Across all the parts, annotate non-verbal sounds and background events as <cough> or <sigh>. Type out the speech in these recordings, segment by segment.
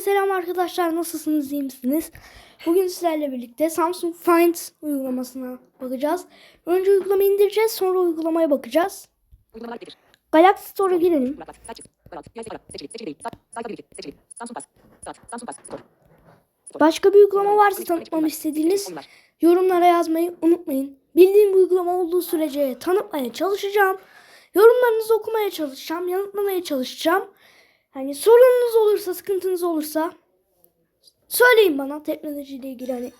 Herkese selam arkadaşlar. Nasılsınız? iyi misiniz? Bugün sizlerle birlikte Samsung Find uygulamasına bakacağız. Önce uygulamayı indireceğiz. Sonra uygulamaya bakacağız. Galaxy Store'a girelim. Başka bir uygulama varsa tanıtmamı istediğiniz yorumlara yazmayı unutmayın. Bildiğim bir uygulama olduğu sürece tanıtmaya çalışacağım. Yorumlarınızı okumaya çalışacağım. Yanıtlamaya çalışacağım. Hani sorununuz olursa, sıkıntınız olursa söyleyin bana teknolojiyle ilgili hani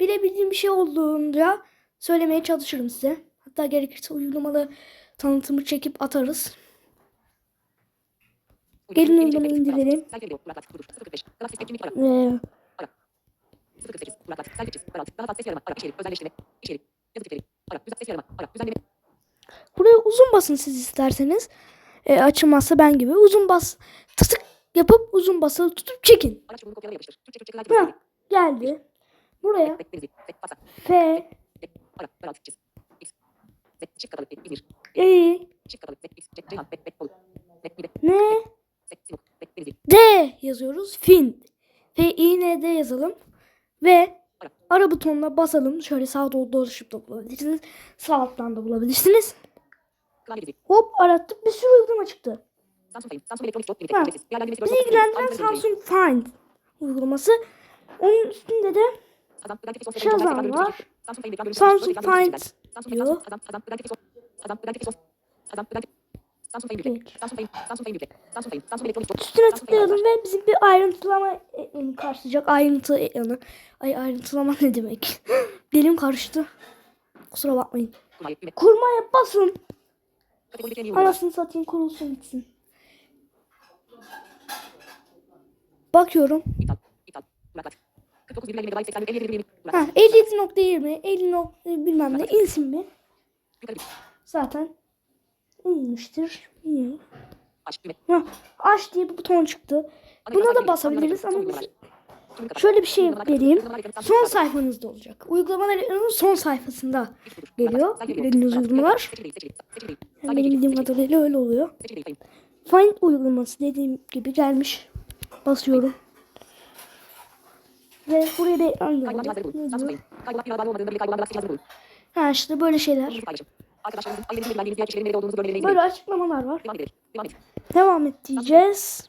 bilebildiğim bir şey olduğunda söylemeye çalışırım size. Hatta gerekirse uygulamalı tanıtımı çekip atarız. Gelin uygulama, uygulamayı indirelim. sayfa video, kulaklık, budur, 045, Galaxy etkinlik, ara, Ve 048, kulaklık, sayfa çiz, kulaklık, daha fazla ses yarama, ara, içerik, özelleştirme, içerik, yazı tipleri, ara, düzen, ses yarama, ara, düzenleme, Buraya uzun basın siz isterseniz. E, açılmazsa ben gibi uzun bas tık yapıp uzun basılı tutup çekin. Ha, geldi. Buraya F, E, çift kapalı, bek, X, C, Ceyhan, bek, bek, Bolu, bek, Niğde, N, Z, Sinop, bek, Denizli, D yazıyoruz. Fin. F, I, N, D yazalım. Ve ara butonuna basalım. Şöyle sağa doğru dolaşıp da bulabilirsiniz. Sağ alttan da bulabilirsiniz. Hop arattık bir sürü uygulama çıktı. Samsung Fame, Samsung Electronics Ha. Limited, ücretsiz, değerlendirmesi, Bizi ilgilendiren Samsung Find uygulaması. Onun üstünde de Shazam var. Samsung Find diyor. Üstüne tıklayalım ve bizim bir ayrıntılama ekranı karşılayacak. Ayrıntı ekranı. Ay ayrıntılama <laughs> ne demek? Dilim karıştı. Kusura bakmayın. Kurmaya basın. kategorideki en iyi uygulama. Anasını satayım kurulsun gitsin. Bakıyorum. İptal, iptal, kulaklık. 49 virgül megabayt 80 57 virgül Ha kulaklık. 57.20 50 nok bilmem ne insin bir, Zaten inmiştir. İyi. Ha, aç diye bir buton çıktı. Buna da basabiliriz ama biz şöyle bir şey vereyim. Son sayfanızda olacak. Uygulamalar ekranının son sayfasında geliyor. Yüklediğiniz uygulamalar. Yani benim bildiğim kadarıyla öyle oluyor. Find uygulaması dediğim gibi gelmiş. Basıyorum. Ve buraya cihazları bul. Ha işte böyle şeyler. Böyle açıklamalar var. Devam et. Diyeceğiz.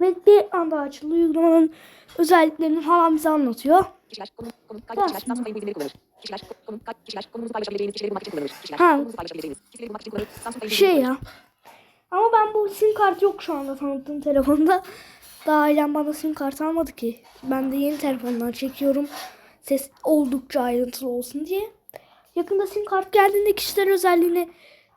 Ve bir anda açıldı. Uygulamanın özelliklerini falan bize anlatıyor. Kişiler, konum, konum, kayıt kişiler. Samsung bu izinleri kullanır. Kişiler, konum, kayıt kişiler, konumunuzu paylaşabileceğiniz kişileri bulmak için kullanılır. Kişiler, Ha. konumunuzu paylaşabileceğiniz kişileri bulmak için kullanılır. Samsung bu Şey ya. Ama ben bu sim kart yok şu anda tanıttığım telefonda. <laughs> Daha ailem bana sim kart almadı ki. Ben de yeni telefondan çekiyorum. Ses oldukça ayrıntılı olsun diye. Yakında sim kart geldiğinde kişiler özelliğini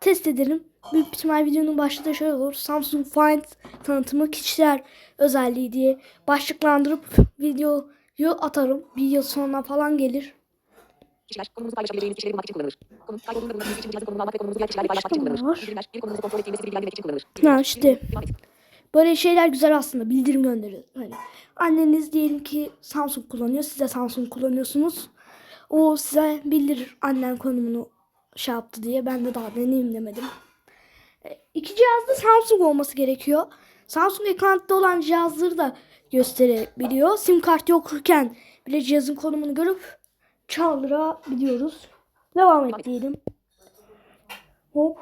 test edelim. Büyük ihtimal videonun başında şöyle olur. Samsung Find tanıtımı kişiler özelliği diye başlıklandırıp videoyu atarım. Bir yıl sonra falan gelir. Kişiler, konumunuzu paylaşabileceğiniz kişileri bulmak için kullanılır. Konum, kaybolduğunda bulunduğunuz için cihazı konumunu almak ve konumunuzu diğer kişilerle paylaşmak için kullanılır. Bildirimler, bir konumunuzu kontrol ettiğinizi bilgilendirmek için kullanılır. Ya işte. Böyle şeyler güzel aslında. Bildirim gönderir. Hani anneniz diyelim ki Samsung kullanıyor. Siz de Samsung kullanıyorsunuz. O size bildirir annen konumunu şey yaptı diye. Ben de daha deneyim demedim. E, İki cihazda Samsung olması gerekiyor. Samsung ekranda olan cihazları da gösterebiliyor. Sim kart yokken bile cihazın konumunu görüp çaldırabiliyoruz. Devam et diyelim. Hop.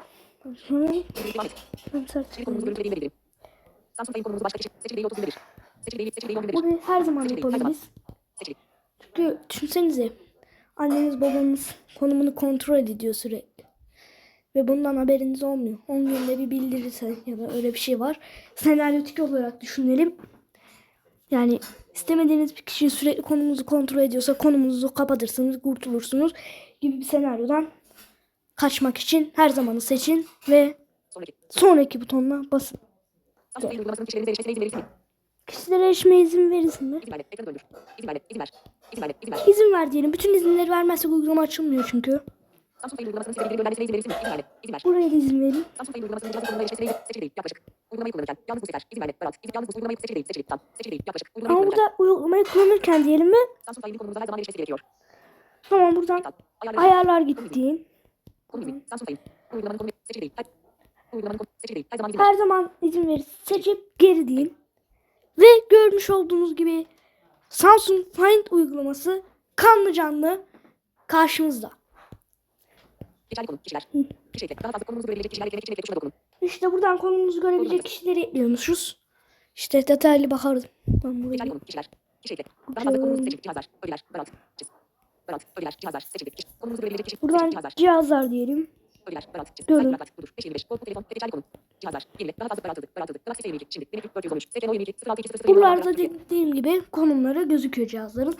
Sonra başka kişi. Seçili değil 30'unda bir. Seçili değil, seçili değil 11'de bir. Bunu her zaman yapabiliriz. Çünkü düşünsenize anneniz babanız konumunu kontrol ediyor sürekli. Ve bundan haberiniz olmuyor. 10 günde bir bildirirse ya da öyle bir şey var. Senaryotik olarak düşünelim. Yani istemediğiniz bir kişi sürekli konumunuzu kontrol ediyorsa konumunuzu kapatırsınız, kurtulursunuz gibi bir senaryodan kaçmak için her zamanı seçin ve Sonraki. sonraki butonuna basın. Kişilere erişmeye izin verirsin mi? İzin döndür. İzin ver. İzin ver. İzin ver diyelim. Bütün izinleri vermezsek uygulama açılmıyor çünkü. Samsung Fame uygulamasının size bildirim göndermesine izin verirsin mi? İzin verme. İzin ver. Buraya da izin verin. Samsung uygulamasının erişmesine izin seçili değil. Yaklaşık. Uygulamayı kullanırken yalnız bu sefer. İzin verme. Daralt. İzin yalnız bu uygulamayı seçili değil. Seçili. Tam. Seçili değil. Yaklaşık. Uygulamayı Ama burada uygulamayı kullanırken diyelim mi? Samsung Fame'in konumuza her zaman erişmesi gerekiyor. Tamam buradan. Ayarlar. ayarlar gittiğin. Samsung Fame. Uygulamanın konumu seçili değil. Uygulamanın konumu seçili değil. Her zaman izin ver. Her zaman izin verir. Seçip geri deyin. Ve görmüş olduğunuz gibi Samsung Find uygulaması kanlı canlı karşımızda. Geçerli konu. Kişiler. Kişi ekle. Daha fazla konumuzu görebilecek kişiler eklemek için ekle tuşuna dokunun. İşte buradan konumuzu görebilecek kişileri ekliyormuşuz. İşte detaylı bakarız. Ben Geçerli burayı konu. Kişiler. Kişi ekle. Daha fazla konumuzu seçilip cihazlar. Bölgeler. Daralt. Çiz. Daralt. Bölgeler. Cihazlar. Seçildi. Kişi. Konumuzu görebilecek kişi. buradan cihazlar diyelim. Bölgeler. Daralt. Çiz. Sayfa Daralt. Budur. 525. Kod bu telefon. Geçerli konu. Cihazlar. Yenile. Daha fazla daraltıldı. Daraltıldı. Galaxy S22. Şimdi. Beneklik 413. STM 22. 06 Buralarda dediğim gibi konumları gözüküyor cihazların.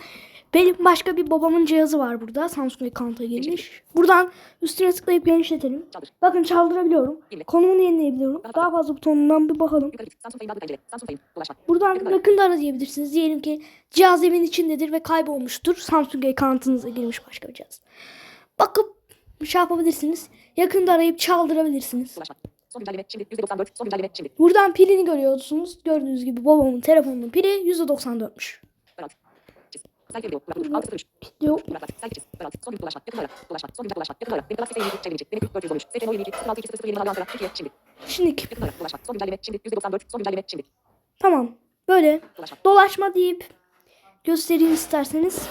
Benim başka bir babamın cihazı var burada. Samsung account'a girmiş. Buradan üstüne tıklayıp genişletelim. Çaldır. Bakın çaldırabiliyorum. Yenile. Konumunu yenileyebiliyorum. Daha fazla butonundan bir bakalım. Buradan Yakın ara. yakında ara diyebilirsiniz. Diyelim ki cihaz evin içindedir ve kaybolmuştur. Samsung account'ınıza girmiş başka bir cihaz. Bakıp şey yapabilirsiniz. Yakında arayıp çaldırabilirsiniz. Ulaşma. Son güncelleme. Şimdi. %94. Son güncelleme. Şimdi. Buradan pilini görüyorsunuz. Gördüğünüz gibi babamın telefonunun pili %94'müş. Daralt. Çiz. Selfie video. Kulak. Altı sıfır üç. Yok. Kulaklık. Selfie çiz. Daralt. Son gün dolaşma. Yakın ara. Dolaşma. Son gün dolaşma. Yakın ara. Benim Galaxy S22. Çevrimiçi. Beneklik 413. STM 22. 06 200 yeni Ankara. Türkiye. Şimdi. Şimdi Yakın ara. Dolaşma. Son güncelleme. Şimdi. %94. Son güncelleme. Şimdi. tamam. Böyle Dolaşma. deyip göstereyim isterseniz.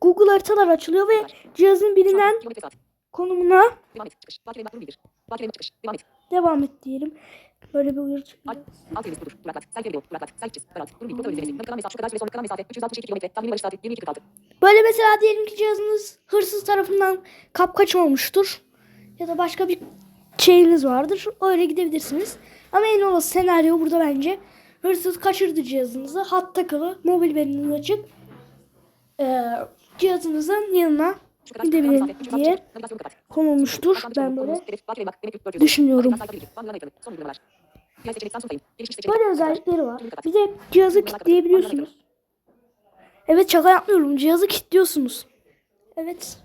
Google haritalar açılıyor ve cihazın bilinen. Konumuna Devam et. Çıkış. Bakire makbul bildir. Bakire çıkış. Devam et. devam et diyelim. Böyle bir uyarı çıkıyor. Alt. Yerimiz budur. Kulaklık. Selfie video. Kulaklık. Selfie çiz. Daralt. Durum bir. İzlemesi. Nakit kalan mesafe. Şu kadar süre sonra kalan mesafe. 362 kilometre. Tahmini varış saati. 22.46. Böyle mesela diyelim ki cihazınız hırsız tarafından kapkaç olmuştur. Ya da başka bir şeyiniz vardır. Öyle gidebilirsiniz. Ama en olası senaryo burada bence. Hırsız kaçırdı cihazınızı. Hat takılı. Mobil veriniz açık. Ee, cihazınızın yanına gidebilir kalan mesafe. 362 diye konulmuştur. Ben böyle konumuz, hedef, Bakire mak- Beneklik 413. düşünüyorum. Böyle özellikleri var. Bir de cihazı kilitleyebiliyorsunuz. Evet şaka yapmıyorum. Cihazı kilitliyorsunuz. Evet.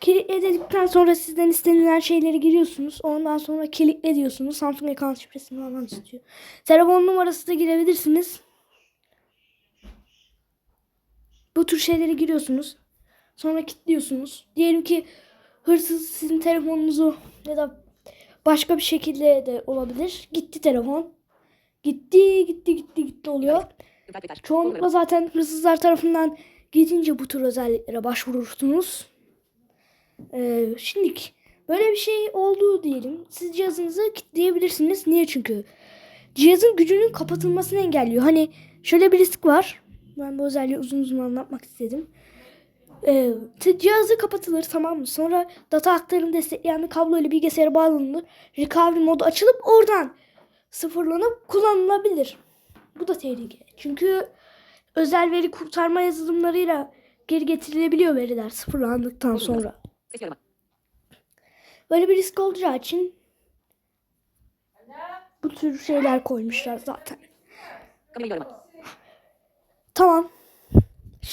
Kilitle dedikten sonra sizden istenilen şeyleri giriyorsunuz. Ondan sonra kilitle diyorsunuz. Samsung ekran şifresini falan istiyor. Telefon numarası da girebilirsiniz. Bu tür şeyleri giriyorsunuz. Sonra kilitliyorsunuz. Diyelim ki hırsız sizin telefonunuzu ya da başka bir şekilde de olabilir. Gitti telefon. Gitti gitti gitti gitti oluyor. Çoğunlukla zaten hırsızlar tarafından gidince bu tür özelliklere başvurursunuz. Ee, şimdilik böyle bir şey oldu diyelim. Siz cihazınızı kilitleyebilirsiniz. Niye? Çünkü cihazın gücünün kapatılmasını engelliyor. Hani şöyle bir risk var. Ben bu özelliği uzun uzun anlatmak istedim. T- cihazı kapatılır tamam mı? Sonra data aktarım destekleyen bir kablo ile bilgisayara bağlanılır. Recovery modu açılıp oradan sıfırlanıp kullanılabilir. Bu da tehlikeli. Çünkü özel veri kurtarma yazılımlarıyla geri getirilebiliyor veriler sıfırlandıktan sonra. Böyle bir risk olacağı için bu tür şeyler koymuşlar zaten. Tamam.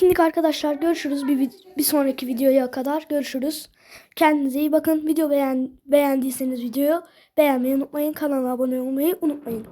Şimdilik arkadaşlar görüşürüz. Bir, bir sonraki videoya kadar görüşürüz. Kendinize iyi bakın. Video beğen beğendiyseniz videoyu beğenmeyi unutmayın. Kanala abone olmayı unutmayın.